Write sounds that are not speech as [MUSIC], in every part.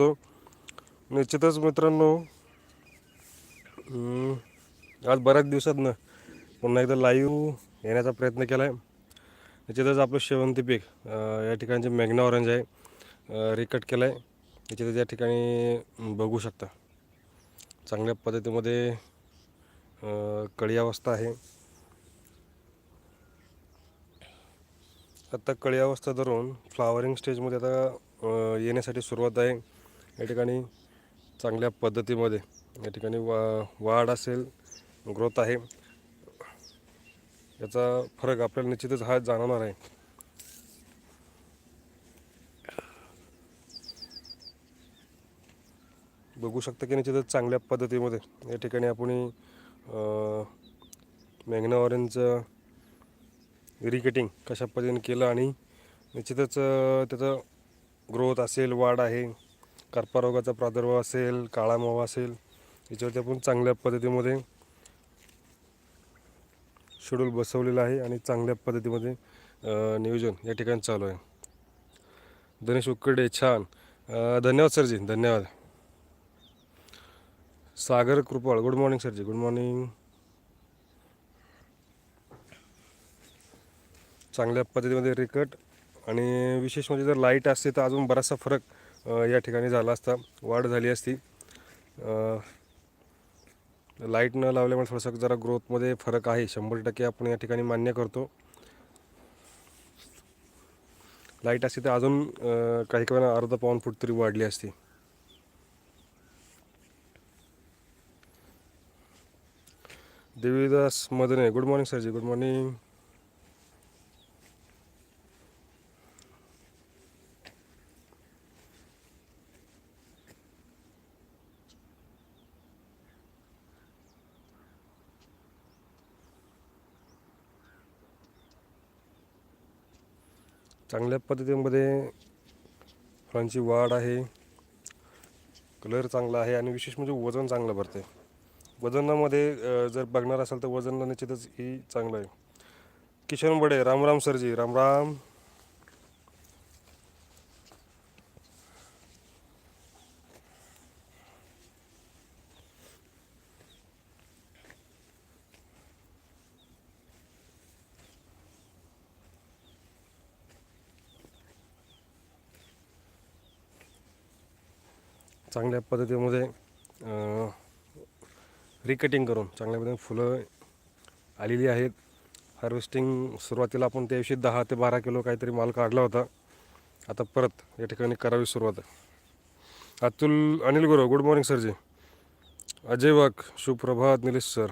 करतो. निश्चितच मित्रांनो आज बऱ्याच दिवसात ना पुन्हा एकदा लाईव्ह येण्याचा प्रयत्न केला आहे निश्चितच आपलं शेवंती पीक या ठिकाणचे मॅग्ना ऑरेंज आहे रिकट केलं आहे निश्चितच या ठिकाणी बघू शकता. चांगल्या पद्धतीमध्ये कळी अवस्था आहे. आता कळी अवस्था धरून फ्लावरिंग स्टेजमध्ये आता येण्यासाठी सुरुवात आहे. या ठिकाणी चांगल्या पद्धतीमध्ये या ठिकाणी वा वाढ असेल ग्रोथ आहे. याचा फरक आपल्याला निश्चितच हा जाणवणार आहे. बघू शकता की निश्चितच चांगल्या पद्धतीमध्ये या ठिकाणी आपण मॅग्ना ऑरेंजचं रिकेटिंग कशा पद्धतीने केलं आणि निश्चितच त्याचं ग्रोथ असेल वाढ आहे. कर्पारोगाचा प्रादुर्भाव असेल काळा मावा असेल याच्यावरती आपण चांगल्या पद्धतीमध्ये शेड्यूल बसवलेलं आहे आणि चांगल्या पद्धतीमध्ये नियोजन या ठिकाणी चालू आहे. दिनेश उकडे छान. धन्यवाद सरजी धन्यवाद. सागर कृपाळ गुड मॉर्निंग सरजी गुड मॉर्निंग चांगल्या पद्धतीमध्ये रिकट आणि विशेष म्हणजे जर लाइट असते तर अजून बराचसा फरक या ठिकाणी झाला असता. वाढ झाली असती. लाइट न लावल्यामुळे थोडंसं जरा ग्रोथमध्ये फरक आहे. शंभर टक्के आपण या ठिकाणी मान्य करतो. लाइट असते तर अजून काही काही अर्धा पाऊन फूट तरी वाढली असती. देवीदास मदने गुड मॉर्निंग सरजी गुड मॉर्निंग चांगल्या पद्धतीमध्ये फळांची वाढ आहे. कलर चांगला आहे आणि विशेष म्हणजे वजन चांगलं भरते. वजनामध्ये जर बघणार असाल तर वजनला निश्चितच ही चांगलं आहे. किशन बडे रामराम सरजी रामराम. चांगल्या पद्धतीमध्ये रिकटिंग करून चांगल्या पद्धतीने फुलं आलेली आहेत. हार्वेस्टिंग सुरुवातीला आपण त्याविषयी दहा ते बारा किलो काहीतरी माल काढला होता. आता परत या ठिकाणी करावी सुरुवात. अतुल अनिल गुरव गुड मॉर्निंग सरजी अजय वाघ सुप्रभात निलेश सर.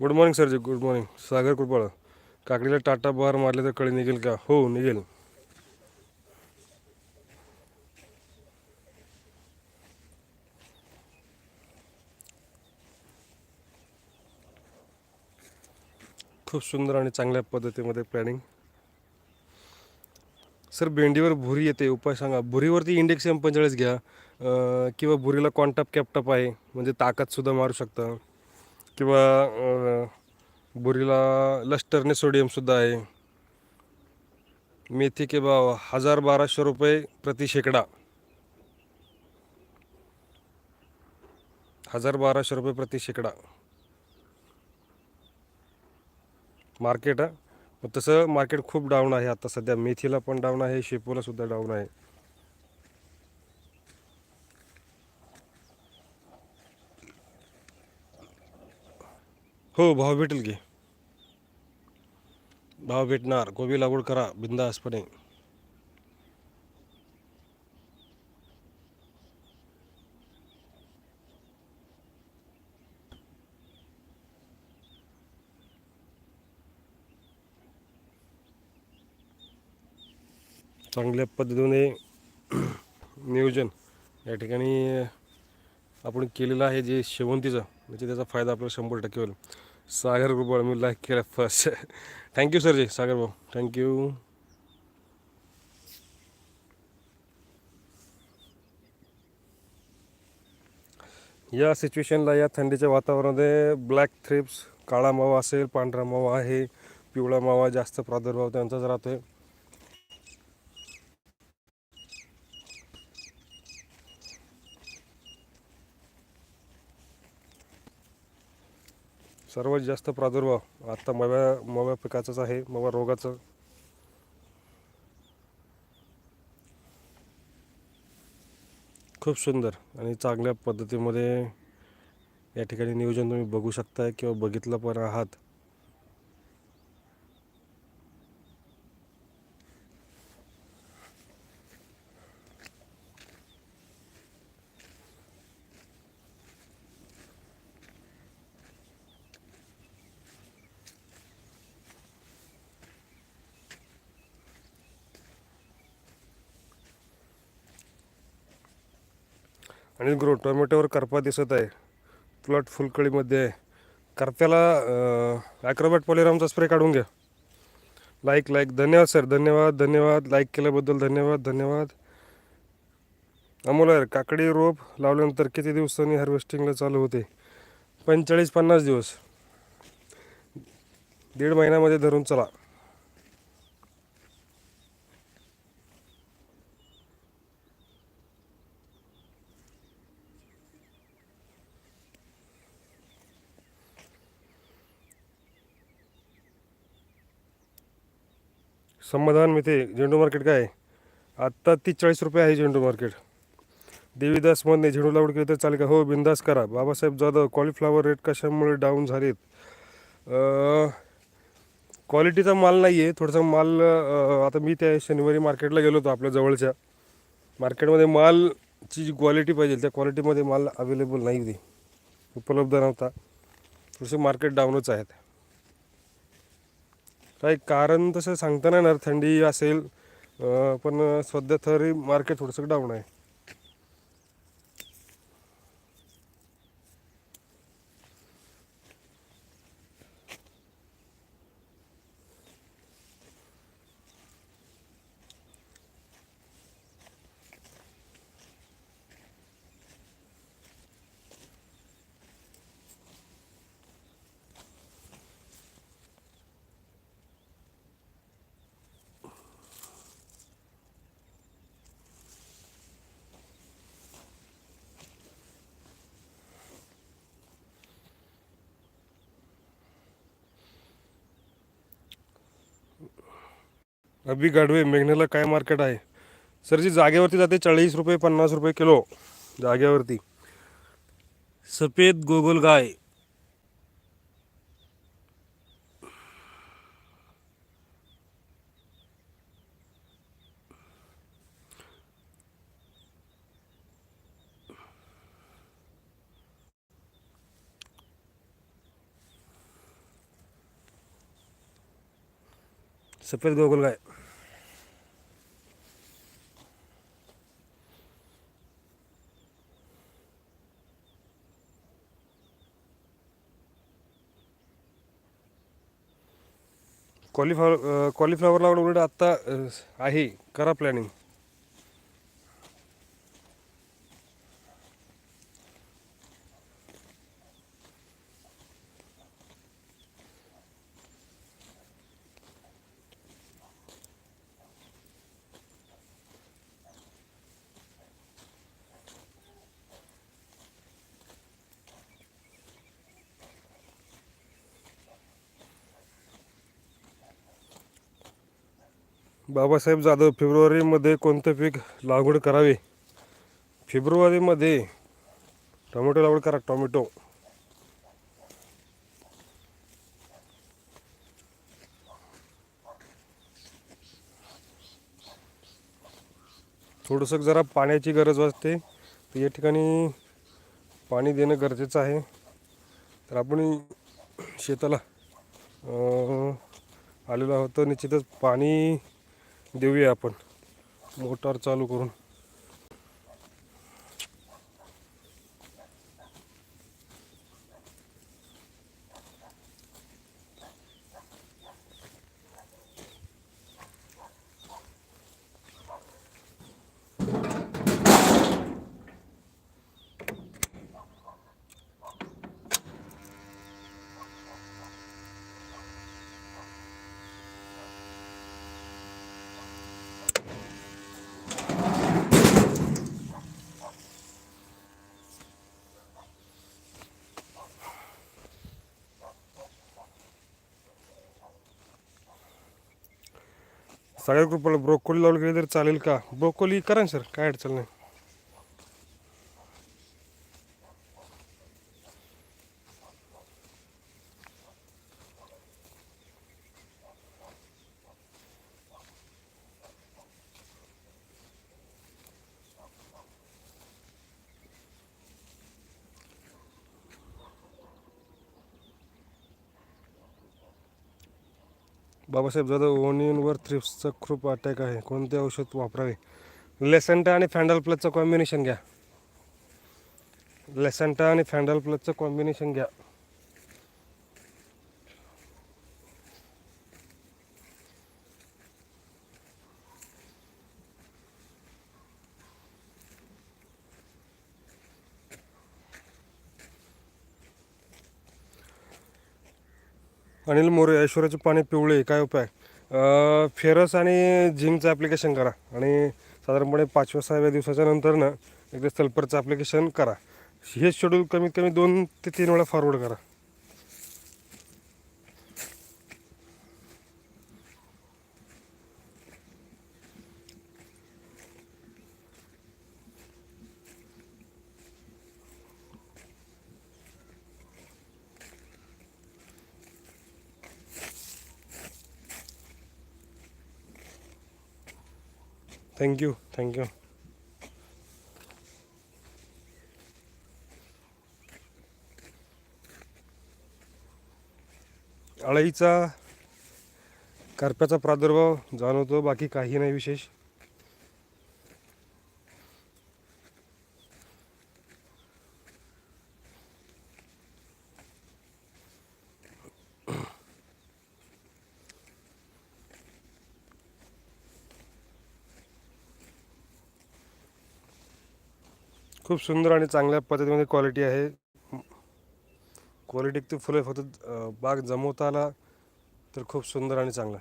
गुड मॉर्निंग सरजी गुड मॉर्निंग सागर कृपाळ. काकडीला टाटा बार मारले तर कळी निघेल का? हो निघेल. खूप सुंदर आणि चांगल्या पद्धतीमध्ये प्लॅनिंग सर भेंडीवर भुरी येते उपाय सांगा. भुरीवरती इंडेक्स एम पंचेचाळीस घ्या. किंवा भुरीला कॉन्टॅप कॅपटप आहे म्हणजे ताकदसुद्धा मारू शकता. किंवा भुरीला लस्टरने सोडियमसुद्धा आहे. मेथी के भाव हजार बाराशे रुपये प्रति शेकडा. हजार बाराशे रुपये प्रति शेकडा. मार्केट मग तसं मार्केट खूप डाऊन आहे आता सध्या. मेथीला पण डाऊन आहे शेपूला सुद्धा डाऊन आहे. हो भाव भेटेल की. भाव भेटणार. कोबी लागवड करा बिंदासपणे चांगल्या पद्धतीने नियोजन या ठिकाणी आपण केलेलं आहे जे शेवंतीचं म्हणजे त्याचा फायदा आपल्याला शंभर टक्के होईल. सागर गोपाळ मी लाईक केला फर्स्ट थँक्यू [LAUGHS] सरजी. सागर भाऊ थँक्यू या सिच्युएशनला या थंडीच्या वातावरणामध्ये ब्लॅक थ्रिप्स काळा मावा असेल पांढरा मावा आहे पिवळा मावा जास्त प्रादुर्भाव त्यांचाच राहतो आहे सर्वात जास्त प्रादुर्भाव आता मव्या मव्या पिकाचाच आहे मवा रोगाचं. खूप सुंदर आणि चांगल्या पद्धतीमध्ये या ठिकाणी नियोजन तुम्ही बघू शकताय किंवा बघितलं पण आहात. आणि ग्रो टोमॅटोवर करपा दिसत आहे. प्लॉट फुलकळीमध्ये आहे. करप्याला ॲक्रोबॅट पॉलिरामचा स्प्रे काढून घ्या. लाईक लाईक धन्यवाद सर धन्यवाद धन्यवाद. लाईक केल्याबद्दल धन्यवाद धन्यवाद. अमोल यार काकडी रोप लावल्यानंतर किती दिवसांनी हार्वेस्टिंगला चालू होते? पंचेचाळीस पन्नास दिवस. दीड महिन्यामध्ये धरून चला. समाधान मिथे झेंडू मार्केट काय? आत्ता तीस चाळीस रुपये आहे झेंडू मार्केट. देवीदास मधने झेंडू लावड केली तर चालेल का? हो बिंदास करा. बाबासाहेब जाधव कॉलीफ्लावर रेट कशामुळे डाऊन झालेत? क्वालिटीचा माल नाही आहे थोडासा माल आता मी त्या शनिवारी मार्केटला गेलो होतो आपल्या जवळच्या. मार्केटमध्ये मालची जी क्वालिटी पाहिजे त्या क्वालिटीमध्ये माल अवेलेबल नाही होती उपलब्ध नव्हता. थोडंसं मार्केट डाऊनच आहेत. काही कारण तसं सांगता नाही येणार थंडी असेल पण सध्या तरी मार्केट थोडंसं डाऊन आहे. अभि गाढवे मेघनेला काय मार्केट आहे? सर जी जागेवरती जाते चाळीस रुपये पन्नास रुपये किलो. जागेवरती. सफेद गोगोल गाय. सफेद गोगल गाय. कॉलीफ्लावर कॉलीफ्लॉवरला लावणं उलट आत्ता आहे करा प्लॅनिंग बाबासाहेब जाधव फेब्रुवारीमध्ये कोणतं पीक लागवड करावे? फेब्रुवारीमध्ये टोमॅटो लागवड करा टोमॅटो. थोडंसं जरा पाण्याची गरज असते तर या ठिकाणी पाणी देणं गरजेचं आहे. तर आपण शेताला आलेलो आहोत. तर निश्चितच पाणी देऊया आपण. मोटार चालू करून. सगळ्या ग्रुपला ब्रोकोली लावलं गेली तर चालेल का? ब्रोकोली करा ना सर काय अडचण नाही. बाबासाहेब जाधव ओनियनवर थ्रिप्सचा खूप अटॅक आहे. कोणते औषध वापरावे? लेसंटा आणि फॅन्डल प्लसचं कॉम्बिनेशन घ्या. लेसंटा आणि फॅन्डल प्लसचं कॉम्बिनेशन घ्या. अनिल मोरे ऐश्वर्याचे पाणी पिवळे काय उपाय? फेरस आणि झिंकचं ॲप्लिकेशन करा. आणि साधारणपणे पाचव्या सहाव्या दिवसाच्या नंतर ना एकदा सल्फरचं ॲप्लिकेशन करा. हे शेड्यूल कमीत कमी दोन ते तीन वेळा फॉरवर्ड करा. थँक्यू थँक्यू अळईचा करप्याचा प्रादुर्भाव जाणवतो बाकी काही नाही विशेष. खूप सुंदर आणि चांगल्या पद्धतीमध्ये क्वालिटी आहे. क्वालिटी ती फुलं फक्त बाग जमवता आला तर खूप सुंदर आणि चांगला.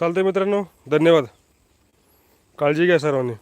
चालतंय मित्रांनो धन्यवाद. काळजी घ्या सर्वांनी.